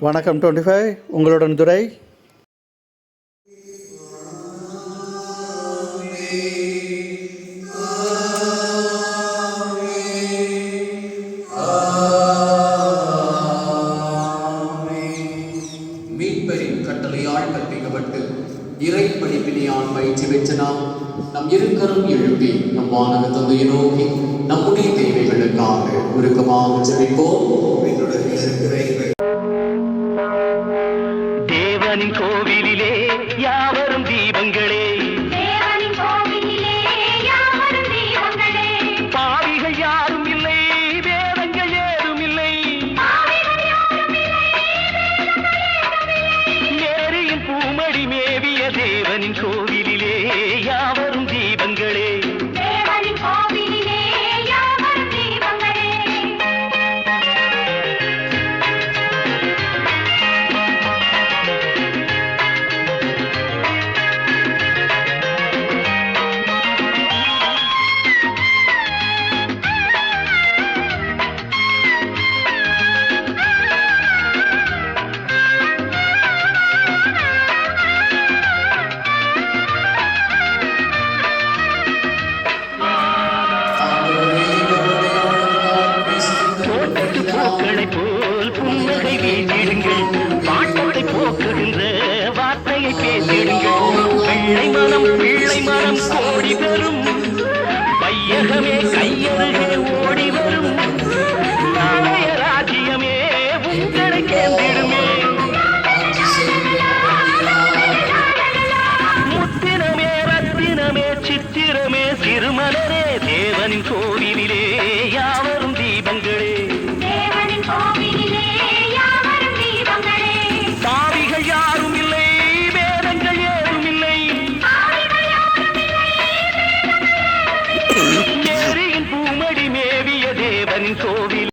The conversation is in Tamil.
வணக்கம் டுவெண்ட்டி ஃபைவ். உங்களுடன் துரை. மீட்பரின் கட்டளையால் கற்பிக்கப்பட்டு இறை படிப்பினையால் பயிற்சி பெற்ற நாம் நம் இருக்கரும் எழுப்பி நம் வானக தந்தையை நோக்கி நம்முடைய தேவைகளுக்காக உருக்கமாக ஜெபிப்போம் என்னுடன் இருக்கிற தேவனின் கோவிலிலே யாவரும் தீபங்களே. பாவிகள் யாரும் இல்லை வேதங்கள் ஏதும் இல்லை. பூமடி மேவிய தேவனின் கோவிலிலே புன்னகை நீடுங்கள் பாட்டத்தை போக்குகின்ற வார்த்தையை பேசிடுங்கள். வெள்ளை மனம் பிள்ளை மனம் கோடி வரும் பையகமே கையருகே ஓடி வரும். நாளைய ராஜ்யமே உங்களை கேந்திடுமே. முத்தினமே ரத்தினமே சித்திரமே சிறுமலரே தேவனின் கோவிலே சோவி